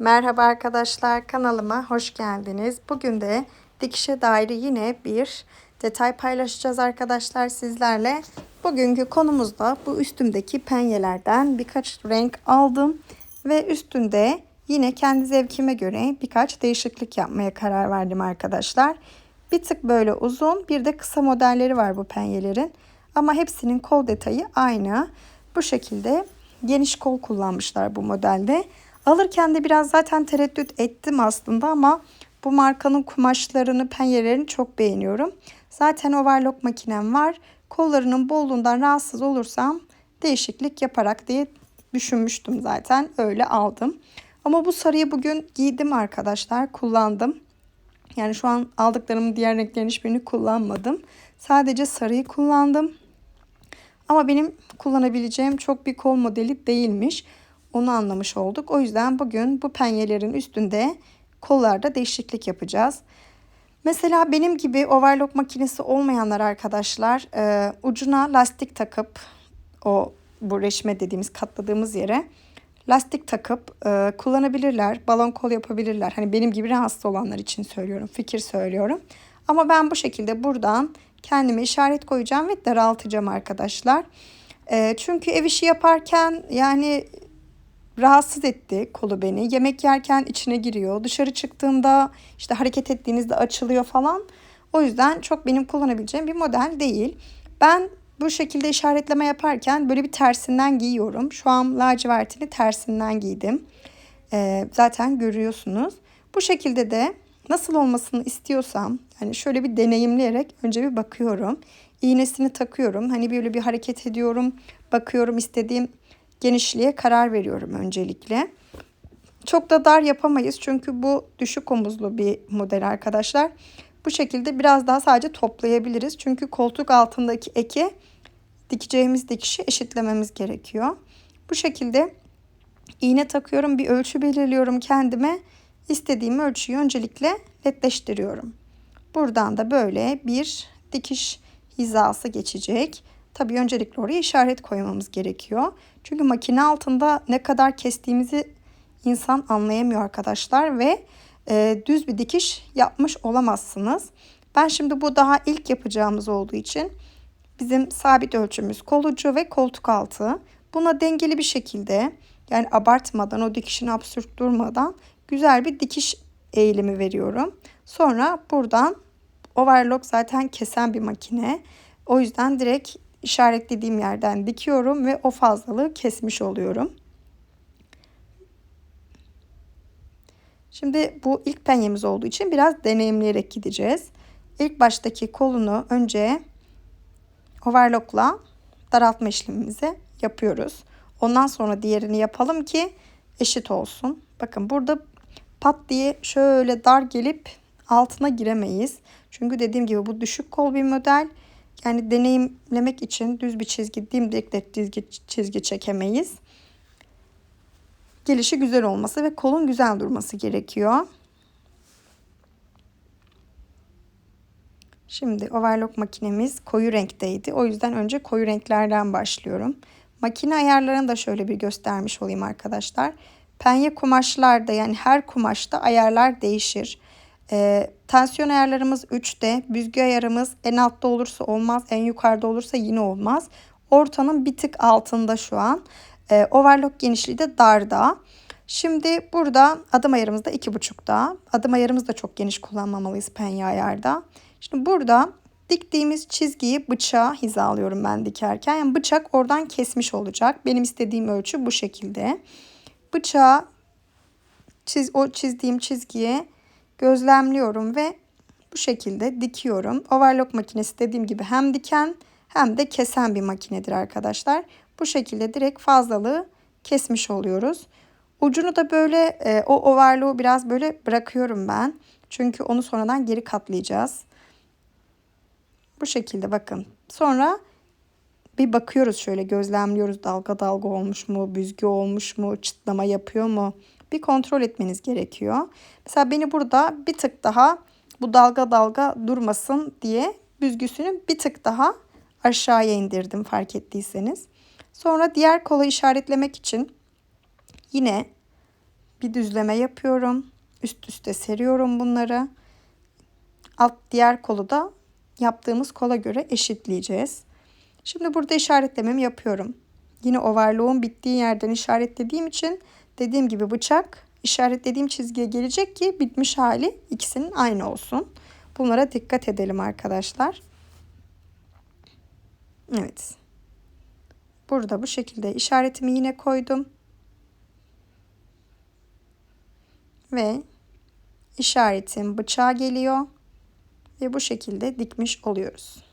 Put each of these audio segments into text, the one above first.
Merhaba arkadaşlar kanalıma hoş geldiniz. Bugün de dikişe dair yine bir detay paylaşacağız arkadaşlar sizlerle. Bugünkü konumuzda bu üstümdeki penyelerden birkaç renk aldım ve üstünde yine kendi zevkime göre birkaç değişiklik yapmaya karar verdim arkadaşlar. Bir tık böyle uzun bir de kısa modelleri var bu penyelerin ama hepsinin kol detayı aynı. Bu şekilde geniş kol kullanmışlar bu modelde. Alırken de biraz zaten tereddüt ettim aslında ama bu markanın kumaşlarını, penyelerini çok beğeniyorum. Zaten overlock makinem var. Kollarının bolluğundan rahatsız olursam değişiklik yaparak diye düşünmüştüm zaten. Öyle aldım. Ama bu sarıyı bugün giydim arkadaşlar. Kullandım. Yani şu an aldıklarımın diğer renklerin hiçbirini kullanmadım. Sadece sarıyı kullandım. Ama benim kullanabileceğim çok bir kol modeli değilmiş. Onu anlamış olduk. O yüzden bugün bu penyelerin üstünde kollarda değişiklik yapacağız. Mesela benim gibi overlock makinesi olmayanlar arkadaşlar e, ucuna lastik takıp o bu reşme dediğimiz katladığımız yere lastik takıp e, kullanabilirler. Balon kol yapabilirler. Hani benim gibi rahatsız olanlar için söylüyorum. Fikir söylüyorum. Ama ben bu şekilde buradan kendime işaret koyacağım ve daraltacağım arkadaşlar. E, çünkü ev işi yaparken yani rahatsız etti kolu beni. Yemek yerken içine giriyor. Dışarı çıktığımda işte hareket ettiğinizde açılıyor falan. O yüzden çok benim kullanabileceğim bir model değil. Ben bu şekilde işaretleme yaparken böyle bir tersinden giyiyorum. Şu an lacivertini tersinden giydim. Ee, zaten görüyorsunuz. Bu şekilde de nasıl olmasını istiyorsam yani şöyle bir deneyimleyerek önce bir bakıyorum. İğnesini takıyorum. Hani böyle bir hareket ediyorum. Bakıyorum istediğim genişliğe karar veriyorum öncelikle. Çok da dar yapamayız çünkü bu düşük omuzlu bir model arkadaşlar. Bu şekilde biraz daha sadece toplayabiliriz. Çünkü koltuk altındaki eki dikeceğimiz dikişi eşitlememiz gerekiyor. Bu şekilde iğne takıyorum. Bir ölçü belirliyorum kendime. İstediğim ölçüyü öncelikle netleştiriyorum. Buradan da böyle bir dikiş hizası geçecek. Tabii öncelikle oraya işaret koymamız gerekiyor. Çünkü makine altında ne kadar kestiğimizi insan anlayamıyor arkadaşlar ve e, düz bir dikiş yapmış olamazsınız. Ben şimdi bu daha ilk yapacağımız olduğu için bizim sabit ölçümüz kol ucu ve koltuk altı. Buna dengeli bir şekilde yani abartmadan o dikişini absürt durmadan güzel bir dikiş eğilimi veriyorum. Sonra buradan overlock zaten kesen bir makine. O yüzden direkt işaretlediğim yerden dikiyorum ve o fazlalığı kesmiş oluyorum. Şimdi bu ilk penyemiz olduğu için biraz deneyimleyerek gideceğiz. İlk baştaki kolunu önce overlockla daraltma işlemimizi yapıyoruz. Ondan sonra diğerini yapalım ki eşit olsun. Bakın burada pat diye şöyle dar gelip altına giremeyiz. Çünkü dediğim gibi bu düşük kol bir model. Yani deneyimlemek için düz bir çizgi, dimdik çizgi, çizgi çekemeyiz. Gelişi güzel olması ve kolun güzel durması gerekiyor. Şimdi overlock makinemiz koyu renkteydi. O yüzden önce koyu renklerden başlıyorum. Makine ayarlarını da şöyle bir göstermiş olayım arkadaşlar. Penye kumaşlarda yani her kumaşta ayarlar değişir. E, tansiyon ayarlarımız 3'te. Büzgü ayarımız en altta olursa olmaz. En yukarıda olursa yine olmaz. Ortanın bir tık altında şu an. E, overlock genişliği de darda. Şimdi burada adım ayarımız da 2.5'da. Adım ayarımız da çok geniş kullanmamalıyız penye ayarda. Şimdi burada diktiğimiz çizgiyi bıçağa hizalıyorum ben dikerken. Yani bıçak oradan kesmiş olacak. Benim istediğim ölçü bu şekilde. Bıçağı çiz, o çizdiğim çizgiye gözlemliyorum ve bu şekilde dikiyorum. Overlock makinesi dediğim gibi hem diken hem de kesen bir makinedir arkadaşlar. Bu şekilde direkt fazlalığı kesmiş oluyoruz. Ucunu da böyle e, o overlock'u biraz böyle bırakıyorum ben. Çünkü onu sonradan geri katlayacağız. Bu şekilde bakın. Sonra bir bakıyoruz şöyle gözlemliyoruz dalga dalga olmuş mu, büzgü olmuş mu, çıtlama yapıyor mu? Bir kontrol etmeniz gerekiyor. Mesela beni burada bir tık daha bu dalga dalga durmasın diye büzgüsünü bir tık daha aşağıya indirdim fark ettiyseniz. Sonra diğer kola işaretlemek için yine bir düzleme yapıyorum. Üst üste seriyorum bunları. Alt diğer kolu da yaptığımız kola göre eşitleyeceğiz. Şimdi burada işaretlememi yapıyorum. Yine overlock'un bittiği yerden işaretlediğim için dediğim gibi bıçak işaretlediğim çizgiye gelecek ki bitmiş hali ikisinin aynı olsun. Bunlara dikkat edelim arkadaşlar. Evet. Burada bu şekilde işaretimi yine koydum. Ve işaretim bıçağa geliyor. Ve bu şekilde dikmiş oluyoruz.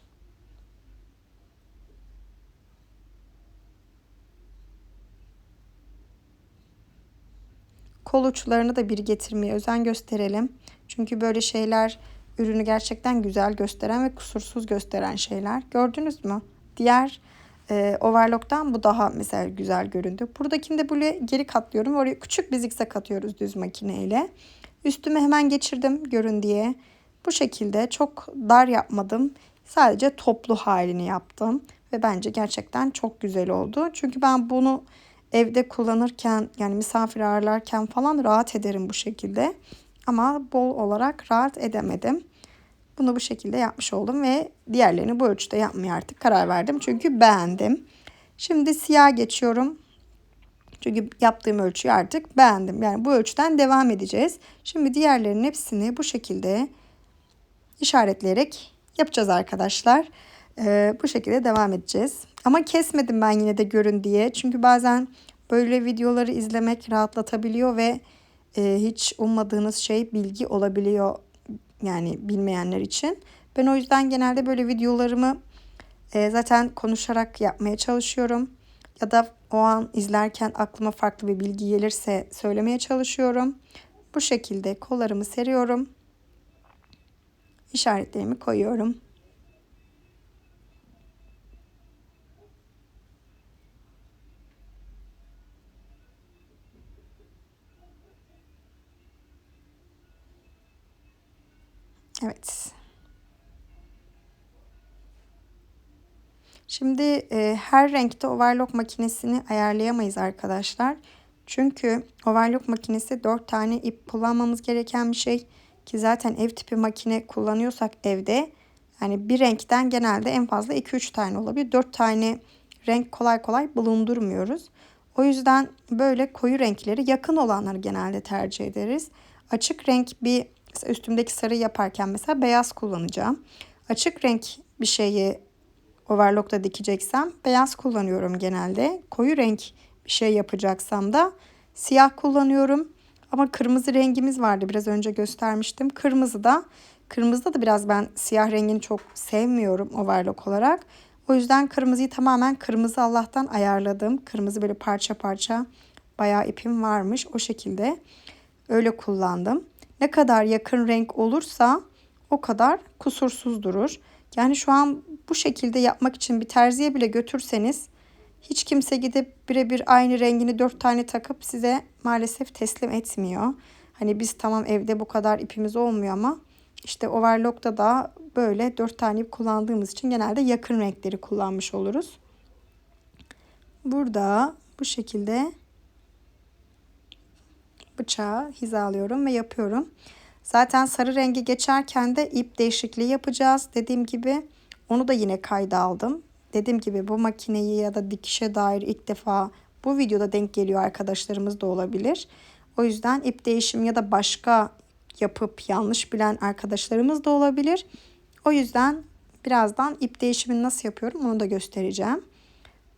Kol uçlarını da bir getirmeye özen gösterelim. Çünkü böyle şeyler ürünü gerçekten güzel gösteren ve kusursuz gösteren şeyler. Gördünüz mü? Diğer e, overlock'tan bu daha mesela güzel göründü. Buradakini böyle geri katlıyorum. Oraya küçük bir zikzak atıyoruz düz makineyle. Üstüme hemen geçirdim görün diye. Bu şekilde çok dar yapmadım. Sadece toplu halini yaptım. Ve bence gerçekten çok güzel oldu. Çünkü ben bunu evde kullanırken yani misafir ağırlarken falan rahat ederim bu şekilde. Ama bol olarak rahat edemedim. Bunu bu şekilde yapmış oldum ve diğerlerini bu ölçüde yapmaya artık karar verdim. Çünkü beğendim. Şimdi siyah geçiyorum. Çünkü yaptığım ölçüyü artık beğendim. Yani bu ölçüden devam edeceğiz. Şimdi diğerlerinin hepsini bu şekilde işaretleyerek yapacağız arkadaşlar. Ee, bu şekilde devam edeceğiz. Ama kesmedim ben yine de görün diye. Çünkü bazen böyle videoları izlemek rahatlatabiliyor ve e, hiç ummadığınız şey bilgi olabiliyor yani bilmeyenler için. Ben o yüzden genelde böyle videolarımı e, zaten konuşarak yapmaya çalışıyorum. Ya da o an izlerken aklıma farklı bir bilgi gelirse söylemeye çalışıyorum. Bu şekilde kollarımı seriyorum. İşaretlerimi koyuyorum. Evet. Şimdi e, her renkte overlock makinesini ayarlayamayız arkadaşlar. Çünkü overlock makinesi 4 tane ip kullanmamız gereken bir şey. Ki zaten ev tipi makine kullanıyorsak evde yani bir renkten genelde en fazla 2-3 tane olabilir. 4 tane renk kolay kolay bulundurmuyoruz. O yüzden böyle koyu renkleri yakın olanları genelde tercih ederiz. Açık renk bir üstümdeki sarı yaparken mesela beyaz kullanacağım. Açık renk bir şeyi overlock'ta dikeceksem beyaz kullanıyorum genelde. Koyu renk bir şey yapacaksam da siyah kullanıyorum. Ama kırmızı rengimiz vardı biraz önce göstermiştim. Kırmızı da kırmızıda da biraz ben siyah rengini çok sevmiyorum overlock olarak. O yüzden kırmızıyı tamamen kırmızı Allah'tan ayarladım. Kırmızı böyle parça parça bayağı ipim varmış. O şekilde öyle kullandım. Ne kadar yakın renk olursa o kadar kusursuz durur. Yani şu an bu şekilde yapmak için bir terziye bile götürseniz hiç kimse gidip birebir aynı rengini dört tane takıp size maalesef teslim etmiyor. Hani biz tamam evde bu kadar ipimiz olmuyor ama işte overlock'ta da böyle dört tane ip kullandığımız için genelde yakın renkleri kullanmış oluruz. Burada bu şekilde bıçağı hizalıyorum ve yapıyorum. Zaten sarı rengi geçerken de ip değişikliği yapacağız. Dediğim gibi onu da yine kayda aldım. Dediğim gibi bu makineyi ya da dikişe dair ilk defa bu videoda denk geliyor arkadaşlarımız da olabilir. O yüzden ip değişim ya da başka yapıp yanlış bilen arkadaşlarımız da olabilir. O yüzden birazdan ip değişimini nasıl yapıyorum onu da göstereceğim.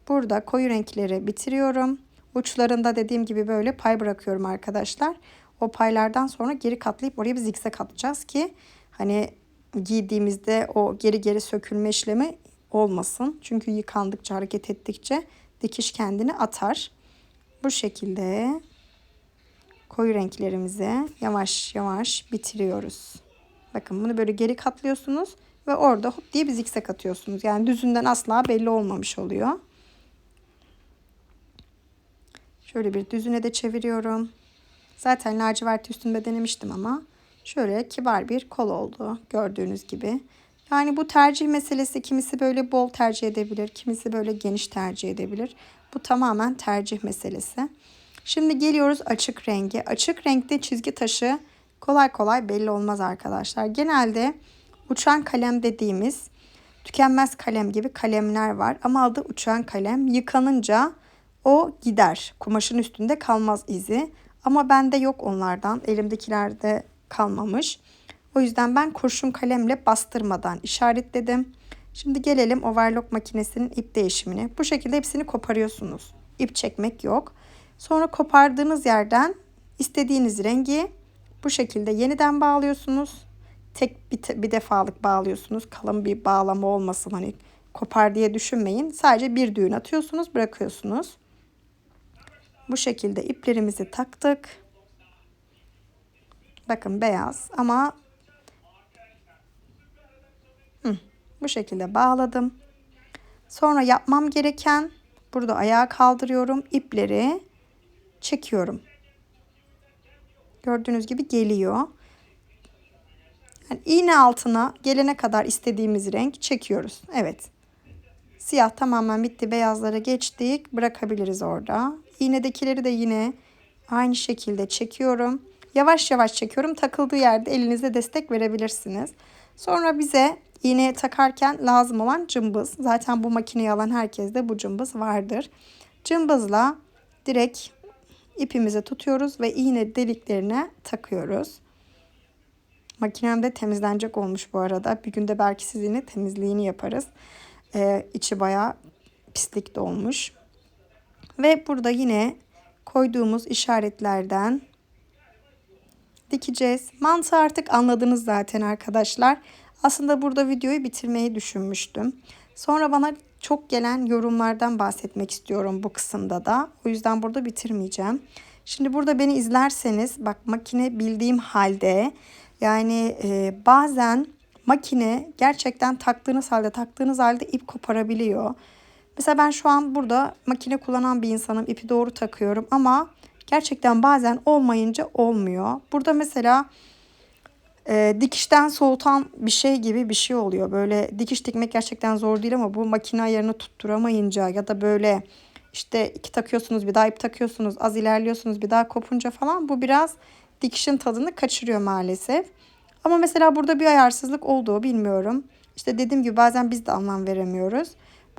Burada koyu renkleri bitiriyorum. Uçlarında dediğim gibi böyle pay bırakıyorum arkadaşlar. O paylardan sonra geri katlayıp oraya bir zikzak atacağız ki hani giydiğimizde o geri geri sökülme işlemi olmasın. Çünkü yıkandıkça hareket ettikçe dikiş kendini atar. Bu şekilde koyu renklerimizi yavaş yavaş bitiriyoruz. Bakın bunu böyle geri katlıyorsunuz ve orada hop diye bir zikzak atıyorsunuz. Yani düzünden asla belli olmamış oluyor. Şöyle bir düzüne de çeviriyorum. Zaten lacivert üstünde denemiştim ama şöyle kibar bir kol oldu gördüğünüz gibi. Yani bu tercih meselesi kimisi böyle bol tercih edebilir, kimisi böyle geniş tercih edebilir. Bu tamamen tercih meselesi. Şimdi geliyoruz açık rengi. Açık renkte çizgi taşı kolay kolay belli olmaz arkadaşlar. Genelde uçan kalem dediğimiz tükenmez kalem gibi kalemler var. Ama adı uçan kalem. Yıkanınca o gider. Kumaşın üstünde kalmaz izi. Ama bende yok onlardan. Elimdekilerde kalmamış. O yüzden ben kurşun kalemle bastırmadan işaretledim. Şimdi gelelim overlock makinesinin ip değişimine. Bu şekilde hepsini koparıyorsunuz. İp çekmek yok. Sonra kopardığınız yerden istediğiniz rengi bu şekilde yeniden bağlıyorsunuz. Tek bir, bir defalık bağlıyorsunuz. Kalın bir bağlama olmasın hani kopar diye düşünmeyin. Sadece bir düğün atıyorsunuz bırakıyorsunuz. Bu şekilde iplerimizi taktık. Bakın beyaz ama Hı, bu şekilde bağladım. Sonra yapmam gereken burada ayağa kaldırıyorum. ipleri çekiyorum. Gördüğünüz gibi geliyor. Yani iğne altına gelene kadar istediğimiz renk çekiyoruz. Evet. Siyah tamamen bitti. Beyazlara geçtik. Bırakabiliriz orada. İğnedekileri de yine aynı şekilde çekiyorum. Yavaş yavaş çekiyorum. Takıldığı yerde elinizde destek verebilirsiniz. Sonra bize iğneye takarken lazım olan cımbız. Zaten bu makineyi alan herkeste bu cımbız vardır. Cımbızla direkt ipimizi tutuyoruz ve iğne deliklerine takıyoruz. Makinem de temizlenecek olmuş bu arada. Bir günde belki sizinle temizliğini yaparız. Ee, içi bayağı pislik dolmuş. Ve burada yine koyduğumuz işaretlerden dikeceğiz. Mantığı artık anladınız zaten arkadaşlar. Aslında burada videoyu bitirmeyi düşünmüştüm. Sonra bana çok gelen yorumlardan bahsetmek istiyorum bu kısımda da. O yüzden burada bitirmeyeceğim. Şimdi burada beni izlerseniz bak makine bildiğim halde yani e, bazen makine gerçekten taktığınız halde taktığınız halde ip koparabiliyor. Mesela ben şu an burada makine kullanan bir insanım. ipi doğru takıyorum ama gerçekten bazen olmayınca olmuyor. Burada mesela e, dikişten soğutan bir şey gibi bir şey oluyor. Böyle dikiş dikmek gerçekten zor değil ama bu makine ayarını tutturamayınca ya da böyle işte iki takıyorsunuz bir daha ip takıyorsunuz az ilerliyorsunuz bir daha kopunca falan bu biraz dikişin tadını kaçırıyor maalesef. Ama mesela burada bir ayarsızlık olduğu bilmiyorum. İşte dediğim gibi bazen biz de anlam veremiyoruz.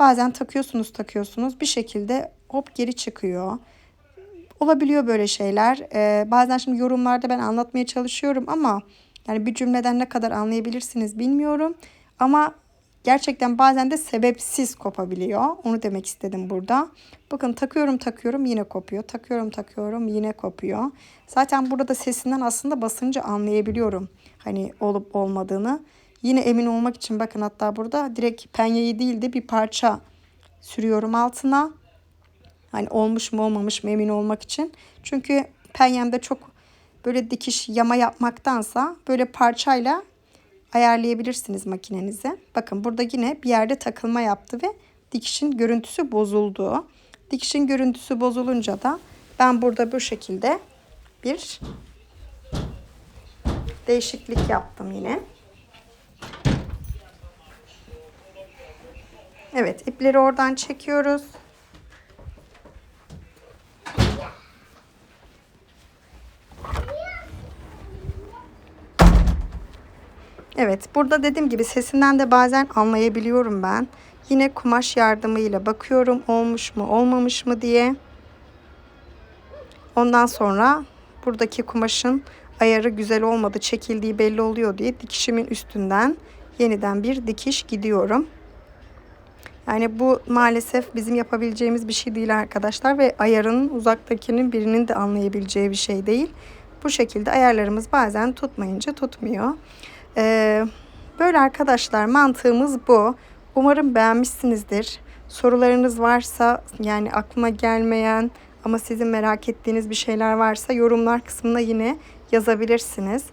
Bazen takıyorsunuz takıyorsunuz bir şekilde hop geri çıkıyor. Olabiliyor böyle şeyler. Ee, bazen şimdi yorumlarda ben anlatmaya çalışıyorum ama yani bir cümleden ne kadar anlayabilirsiniz bilmiyorum. Ama gerçekten bazen de sebepsiz kopabiliyor. Onu demek istedim burada. Bakın takıyorum takıyorum yine kopuyor. Takıyorum takıyorum yine kopuyor. Zaten burada sesinden aslında basınca anlayabiliyorum. Hani olup olmadığını. Yine emin olmak için bakın hatta burada direkt penyeyi değil de bir parça sürüyorum altına. Hani olmuş mu olmamış mı emin olmak için. Çünkü penyemde çok böyle dikiş yama yapmaktansa böyle parçayla ayarlayabilirsiniz makinenizi. Bakın burada yine bir yerde takılma yaptı ve dikişin görüntüsü bozuldu. Dikişin görüntüsü bozulunca da ben burada bu şekilde bir değişiklik yaptım yine. Evet ipleri oradan çekiyoruz. Evet burada dediğim gibi sesinden de bazen anlayabiliyorum ben. Yine kumaş yardımıyla bakıyorum olmuş mu olmamış mı diye. Ondan sonra buradaki kumaşın ayarı güzel olmadı çekildiği belli oluyor diye dikişimin üstünden yeniden bir dikiş gidiyorum. Yani bu maalesef bizim yapabileceğimiz bir şey değil arkadaşlar ve ayarının uzaktakinin birinin de anlayabileceği bir şey değil. Bu şekilde ayarlarımız bazen tutmayınca tutmuyor. Ee, böyle arkadaşlar mantığımız bu. Umarım beğenmişsinizdir. Sorularınız varsa yani aklıma gelmeyen ama sizin merak ettiğiniz bir şeyler varsa yorumlar kısmına yine yazabilirsiniz.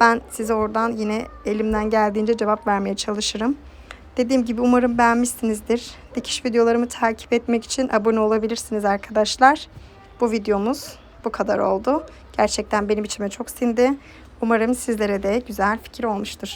Ben size oradan yine elimden geldiğince cevap vermeye çalışırım. Dediğim gibi umarım beğenmişsinizdir. Dikiş videolarımı takip etmek için abone olabilirsiniz arkadaşlar. Bu videomuz bu kadar oldu. Gerçekten benim içime çok sindi. Umarım sizlere de güzel fikir olmuştur.